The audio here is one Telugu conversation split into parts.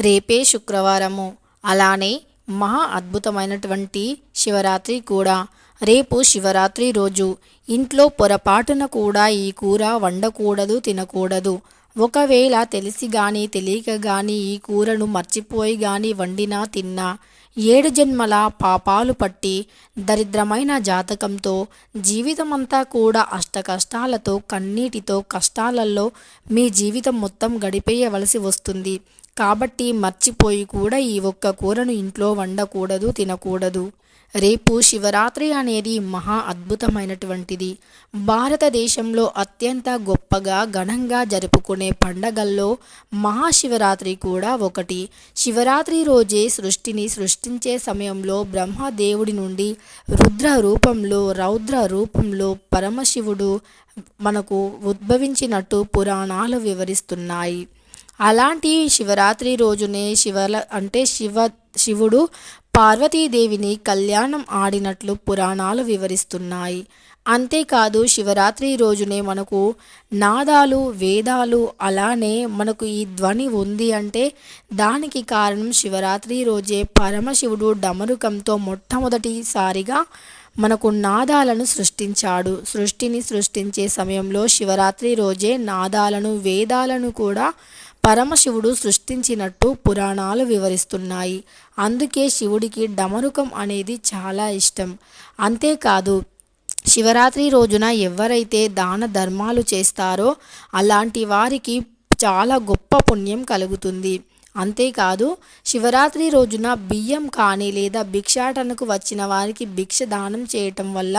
రేపే శుక్రవారము. అలానే మహా అద్భుతమైనటువంటి శివరాత్రి కూడా. రేపు శివరాత్రి రోజు. ఇంట్లో పొరపాటున కూడా ఈ కూర వండకూడదు తినకూడదు. ఒకవేళ తెలిసి గాని తెలియక గాని ఈ కూరను మర్చిపోయి గాని వండినా తిన్నా ఏడు జన్మల పాపాలు పట్టి దరిద్రమైన జాతకంతో జీవితమంతా కూడా అష్ట కష్టాలతో కన్నీటితో కష్టాలలో మీ జీవితం మొత్తం గడిపేయవలసి వస్తుంది. కాబట్టి మర్చిపోయి కూడా ఈ ఒక్క కూరను ఇంట్లో వండకూడదు తినకూడదు. రేపు శివరాత్రి అనేది మహా అద్భుతమైనటువంటిది. భారతదేశంలో అత్యంత గొప్పగా ఘనంగా జరుపుకునే పండగల్లో మహాశివరాత్రి కూడా ఒకటి. శివరాత్రి రోజే సృష్టిని సృష్టించే సమయంలో బ్రహ్మదేవుడి నుండి రుద్ర రూపంలో రౌద్ర రూపంలో పరమశివుడు మనకు ఉద్భవించినట్టు పురాణాలు వివరిస్తున్నాయి. అలాంటి శివరాత్రి రోజునే శివల అంటే శివ శివుడు పార్వతీదేవిని కళ్యాణం ఆడినట్లు పురాణాలు వివరిస్తున్నాయి. అంతేకాదు శివరాత్రి రోజునే మనకు నాదాలు వేదాలు అలానే మనకు ఈ ధ్వని ఉంది అంటే దానికి కారణం శివరాత్రి రోజే పరమశివుడు డమరుకంతో మొట్టమొదటిసారిగా మనకు నాదాలను సృష్టించాడు. సృష్టిని సృష్టించే సమయంలో శివరాత్రి రోజే నాదాలను వేదాలను కూడా పరమశివుడు సృష్టించినట్టు పురాణాలు వివరిస్తున్నాయి. అందుకే శివుడికి డమరుకం అనేది చాలా ఇష్టం. అంతేకాదు శివరాత్రి రోజున ఎవరైతే దాన ధర్మాలు చేస్తారో అలాంటి వారికి చాలా గొప్ప పుణ్యం కలుగుతుంది. అంతేకాదు శివరాత్రి రోజున బియ్యం కానీ లేదా భిక్షాటనకు వచ్చిన వారికి భిక్ష దానం చేయటం వల్ల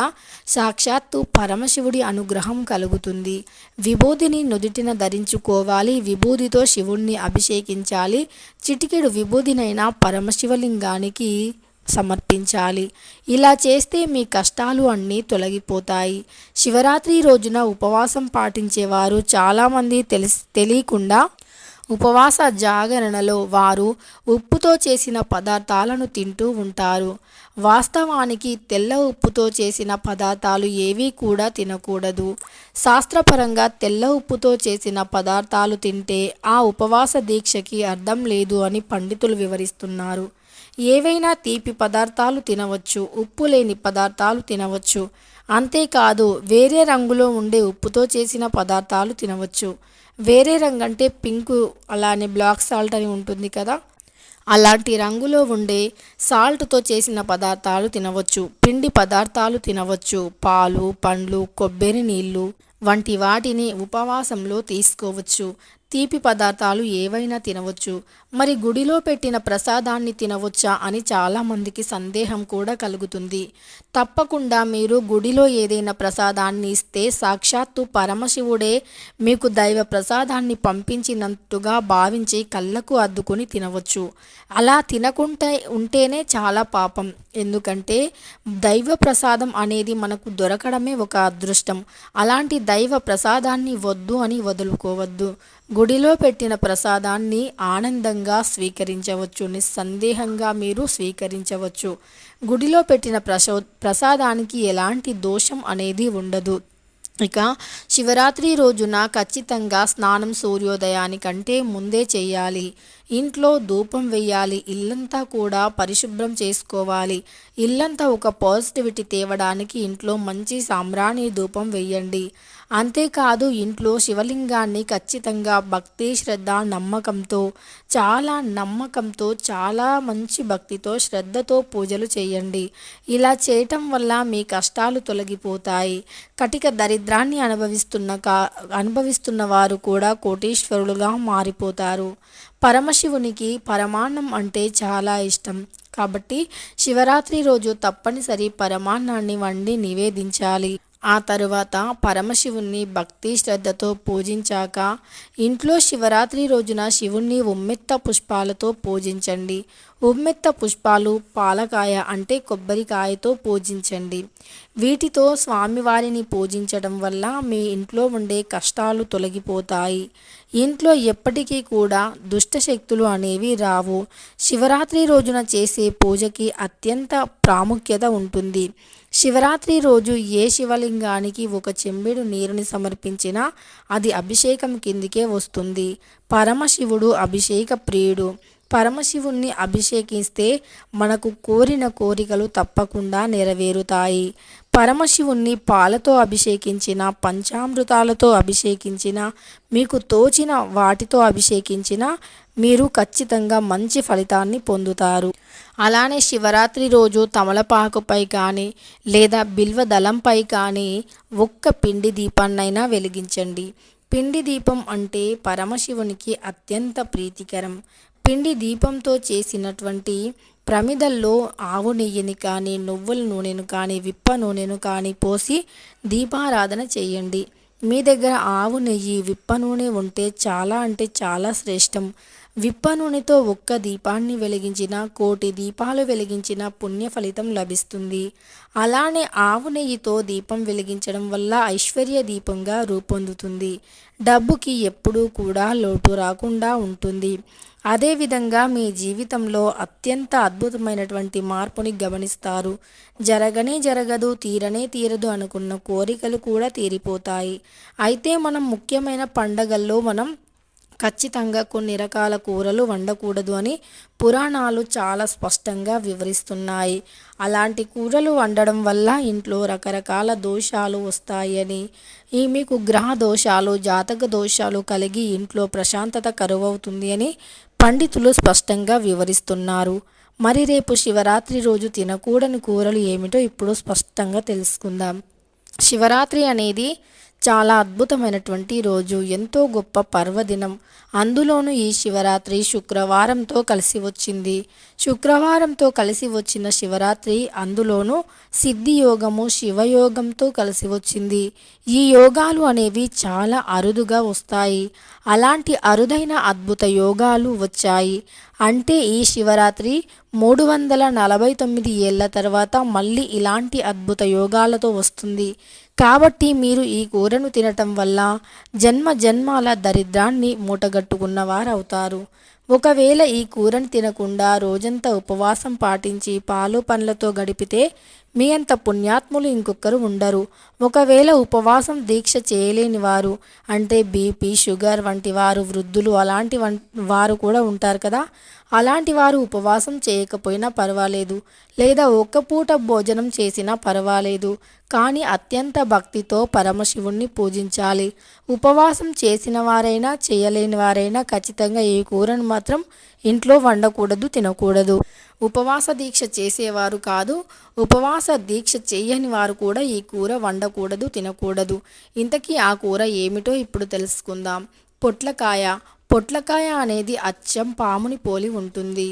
సాక్షాత్తు పరమశివుడి అనుగ్రహం కలుగుతుంది. విభూతిని నుదుటిన ధరించుకోవాలి విభూతితో శివుణ్ణి అభిషేకించాలి చిటికెడు విభూతినైనా పరమశివలింగానికి సమర్పించాలి. ఇలా చేస్తే మీ కష్టాలు అన్నీ తొలగిపోతాయి. శివరాత్రి రోజున ఉపవాసం పాటించేవారు చాలామంది తెలిసి తెలియకుండా ఉపవాస జాగరణలో వారు ఉప్పుతో చేసిన పదార్థాలను తింటూ ఉంటారు. వాస్తవానికి తెల్ల ఉప్పుతో చేసిన పదార్థాలు ఏవీ కూడా తినకూడదు. శాస్త్రపరంగా తెల్ల ఉప్పుతో చేసిన పదార్థాలు తింటే ఆ ఉపవాస దీక్షకి అర్థం లేదు అని పండితులు వివరిస్తున్నారు. ఏవైనా తీపి పదార్థాలు తినవచ్చు ఉప్పు లేని పదార్థాలు తినవచ్చు. అంతేకాదు వేరే రంగులో ఉండే ఉప్పుతో చేసిన పదార్థాలు తినవచ్చు. వేరే రంగు అంటే పింకు అలానే బ్లాక్ సాల్ట్ అని ఉంటుంది కదా. అలాంటి రంగులో ఉండే సాల్ట్తో చేసిన పదార్థాలు తినవచ్చు. పిండి పదార్థాలు తినవచ్చు. పాలు పండ్లు కొబ్బరి నీళ్ళు వంటి వాటిని ఉపవాసంలో తీసుకోవచ్చు. తీపి పదార్థాలు ఏవైనా తినవచ్చు. మరి గుడిలో పెట్టిన ప్రసాదాన్ని తినవచ్చా అని చాలామందికి సందేహం కూడా కలుగుతుంది. తప్పకుండా మీరు గుడిలో ఏదైనా ప్రసాదాన్ని ఇస్తే సాక్షాత్తు పరమశివుడే మీకు దైవ ప్రసాదాన్ని పంపించినట్టుగా భావించి కళ్ళకు అద్దుకొని తినవచ్చు. అలా తినకుంటే ఉంటేనే చాలా పాపం. ఎందుకంటే దైవ ప్రసాదం అనేది మనకు దొరకడమే ఒక అదృష్టం. అలాంటి దైవ ప్రసాదాన్ని వద్దు అని వదులుకోవద్దు. గుడిలో పెట్టిన ప్రసాదాన్ని ఆనందంగా స్వీకరించవచ్చు నిస్సందేహంగా మీరు స్వీకరించవచ్చు. గుడిలో పెట్టిన ప్రసో ప్రసాదానికి ఎలాంటి దోషం అనేది ఉండదు. ఇక శివరాత్రి రోజున ఖచ్చితంగా స్నానం సూర్యోదయానికంటే ముందే చేయాలి. ఇంట్లో ధూపం వేయాలి ఇల్లంతా కూడా పరిశుభ్రం చేసుకోవాలి. ఇల్లంతా ఒక పాజిటివిటీ తేవడానికి ఇంట్లో మంచి సాంబ్రాణి ధూపం వేయండి అంతేకాదు ఇంట్లో శివలింగాన్ని ఖచ్చితంగా భక్తి శ్రద్ధ నమ్మకంతో చాలా నమ్మకంతో చాలా మంచి భక్తితో శ్రద్ధతో పూజలు చేయండి. ఇలా చేయటం వల్ల మీ కష్టాలు తొలగిపోతాయి. కటిక దరిద్రాన్ని అనుభవిస్తున్న కా అనుభవిస్తున్న వారు కూడా కోటీశ్వరులుగా మారిపోతారు. పరమశివునికి పరమాన్నం అంటే చాలా ఇష్టం. కాబట్టి శివరాత్రి రోజు తప్పనిసరి పరమాన్నాన్ని వండి నివేదించాలి. ఆ తరువాత పరమశివుణ్ణి భక్తి శ్రద్ధతో పూజించాక ఇంట్లో శివరాత్రి రోజున శివుణ్ణి ఉమ్మెత్త పుష్పాలతో పూజించండి. ఉమ్మెత్త పుష్పాలు పాలకాయ అంటే కొబ్బరికాయతో పూజించండి. వీటితో స్వామివారిని పూజించడం వల్ల మీ ఇంట్లో ఉండే కష్టాలు తొలగిపోతాయి. ఇంట్లో ఎప్పటికీ కూడా దుష్టశక్తులు అనేవి రావు. శివరాత్రి రోజున చేసే పూజకి అత్యంత ప్రాముఖ్యత ఉంటుంది. శివరాత్రి రోజు ఏ శివలింగానికి ఒక చెంబెడు నీరుని సమర్పించినా అది అభిషేకం కిందికే వస్తుంది. పరమశివుడు అభిషేక ప్రియుడు. పరమశివుణ్ణి అభిషేకిస్తే మనకు కోరిన కోరికలు తప్పకుండా నెరవేరుతాయి. పరమశివుణ్ణి పాలతో అభిషేకించిన పంచామృతాలతో అభిషేకించిన మీకు తోచిన వాటితో అభిషేకించిన మీరు ఖచ్చితంగా మంచి ఫలితాన్ని పొందుతారు. అలానే శివరాత్రి రోజు తమలపాకుపై కానీ లేదా బిల్వ దళంపై కానీ ఒక్క పిండి దీపాన్నైనా వెలిగించండి. పిండి దీపం అంటే పరమశివునికి అత్యంత ప్రీతికరం. పిండి దీపంతో చేసినటువంటి ప్రమిదల్లో ఆవు నెయ్యిని కానీ నువ్వుల నూనెను కానీ విప్ప నూనెను కానీ పోసి దీపారాధన చేయండి. మీ దగ్గర ఆవు నెయ్యి విప్ప నూనె ఉంటే చాలా అంటే చాలా శ్రేష్టం. విప్ప నూనెతో ఒక్క దీపాన్ని వెలిగించిన కోటి దీపాలు వెలిగించిన పుణ్య ఫలితం లభిస్తుంది. అలానే ఆవు నెయ్యితో దీపం వెలిగించడం వల్ల ఐశ్వర్య దీపంగా రూపొందుతుంది. డబ్బుకి ఎప్పుడూ కూడా లోటు రాకుండా ఉంటుంది. అదేవిధంగా మీ జీవితంలో అత్యంత అద్భుతమైనటువంటి మార్పుని గమనిస్తారు. జరగనే జరగదు తీరనే తీరదు అనుకున్న కోరికలు కూడా తీరిపోతాయి. అయితే మనం ముఖ్యమైన పండగల్లో మనం ఖచ్చితంగా కొన్ని రకాల కూరలు వండకూడదు అని పురాణాలు చాలా స్పష్టంగా వివరిస్తున్నాయి. అలాంటి కూరలు వండడం వల్ల ఇంట్లో రకరకాల దోషాలు వస్తాయని ఈ మీకు గ్రహ దోషాలు జాతక దోషాలు కలిగి ఇంట్లో ప్రశాంతత కరువవుతుంది అని పండితులు స్పష్టంగా వివరిస్తున్నారు. మరి రేపు శివరాత్రి రోజు తినకూడని కూరలు ఏమిటో ఇప్పుడు స్పష్టంగా తెలుసుకుందాం. శివరాత్రి అనేది చాలా అద్భుతమైనటువంటి రోజు ఎంతో గొప్ప పర్వదినం. అందులోనూ ఈ శివరాత్రి శుక్రవారంతో కలిసి వచ్చింది. శుక్రవారంతో కలిసి వచ్చిన శివరాత్రి అందులోనూ సిద్ధి యోగము శివయోగంతో కలిసి వచ్చింది. ఈ యోగాలు అనేవి చాలా అరుదుగా వస్తాయి. అలాంటి అరుదైన అద్భుత యోగాలు వచ్చాయి. అంటే ఈ శివరాత్రి మూడు వందల నలభై తొమ్మిది ఏళ్ళ తర్వాత మళ్ళీ ఇలాంటి అద్భుత యోగాలతో వస్తుంది. కాబట్టి మీరు ఈ కూరను తినటం వల్ల జన్మ జన్మాల దరిద్రాన్ని మూటగట్టుకున్న వారవుతారు ఒకవేళ ఈ కూరను తినకుండా రోజంతా ఉపవాసం పాటించి పాలు పండ్లతో గడిపితే మీ అంత పుణ్యాత్ములు ఇంకొకరు ఉండరు. ఒకవేళ ఉపవాసం దీక్ష చేయలేని వారు అంటే బీపీ షుగర్ వంటి వారు వృద్ధులు అలాంటి వారు కూడా ఉంటారు కదా? అలాంటి వారు ఉపవాసం చేయకపోయినా పర్వాలేదు. లేదా ఒక్క పూట భోజనం చేసినా పర్వాలేదు. కానీ అత్యంత భక్తితో పరమశివుణ్ణి పూజించాలి. ఉపవాసం చేసిన వారైనా చేయలేని వారైనా ఖచ్చితంగా ఈ కూరను మాత్రం ఇంట్లో వండకూడదు తినకూడదు. ఉపవాస దీక్ష చేసేవారు కాదు ఉపవాస దీక్ష చేయని వారు కూడా ఈ కూర వండకూడదు తినకూడదు. ఇంతకీ ఆ కూర ఏమిటో ఇప్పుడు తెలుసుకుందాం. పొట్లకాయ. పొట్లకాయ అనేది అచ్చం పాముని పోలి ఉంటుంది.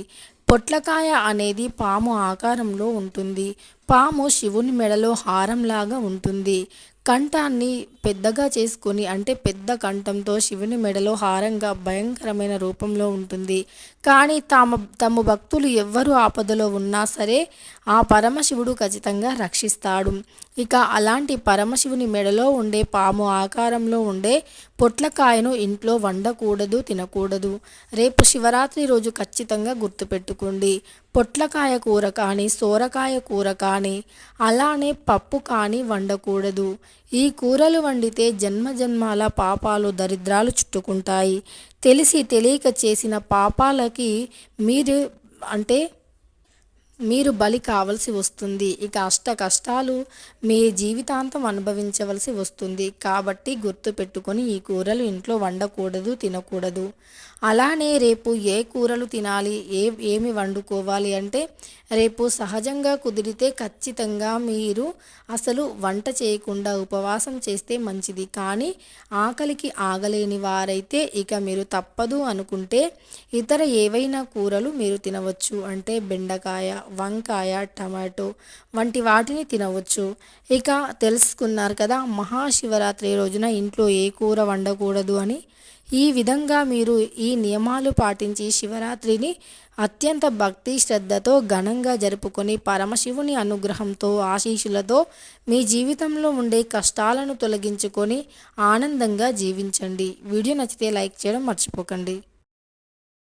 పొట్లకాయ అనేది పాము ఆకారంలో ఉంటుంది. పాము శివుని మెడలో హారంలాగా ఉంటుంది. కంఠాన్ని పెద్దగా చేసుకొని అంటే పెద్ద కంఠంతో శివుని మెడలో హారంగా భయంకరమైన రూపంలో ఉంటుంది. కానీ తమ తమ భక్తులు ఎవ్వరు ఆపదలో ఉన్నా సరే ఆ పరమశివుడు ఖచ్చితంగా రక్షిస్తాడు. ఇక అలాంటి పరమశివుని మెడలో ఉండే పాము ఆకారంలో ఉండే పొట్లకాయను ఇంట్లో వండకూడదు తినకూడదు. రేపు శివరాత్రి రోజు ఖచ్చితంగా గుర్తుపెట్టుకోండి. పొట్లకాయ కూర కానీ సోరకాయ కూర కానీ అలానే పప్పు కానీ వండకూడదు. ఈ కూరలు వండితే జన్మ జన్మాల పాపాలు దరిద్రాలు చుట్టుకుంటాయి. తెలిసి తెలియక చేసిన పాపాలకి మీరు అంటే మీరు బలి కావలసి వస్తుంది. ఇక అష్ట కష్టాలు మీ జీవితాంతం అనుభవించవలసి వస్తుంది. కాబట్టి గుర్తుపెట్టుకొని ఈ కూరలు ఇంట్లో వండకూడదు తినకూడదు. అలానే రేపు ఏ కూరలు తినాలి ఏ ఏమి వండుకోవాలి అంటే రేపు సహజంగా కుదిరితే ఖచ్చితంగా మీరు అసలు వంట చేయకుండా ఉపవాసం చేస్తే మంచిది. కానీ ఆకలికి ఆగలేని వారైతే ఇక మీరు తప్పదు అనుకుంటే ఇతర ఏవైనా కూరలు మీరు తినవచ్చు. అంటే బెండకాయ వంకాయ టమాటో వంటి వాటిని తినవచ్చు. ఇక తెలుసుకున్నారు కదా మహాశివరాత్రి రోజున ఇంట్లో ఏ కూర వండకూడదు అని. ఈ విధంగా మీరు ఈ నియమాలు పాటించి శివరాత్రిని అత్యంత భక్తి శ్రద్ధతో ఘనంగా జరుపుకొని పరమశివుని అనుగ్రహంతో ఆశీస్సులతో మీ జీవితంలో ఉండే కష్టాలను తొలగించుకొని ఆనందంగా జీవించండి. వీడియో నచ్చితే లైక్ చేయడం మర్చిపోకండి.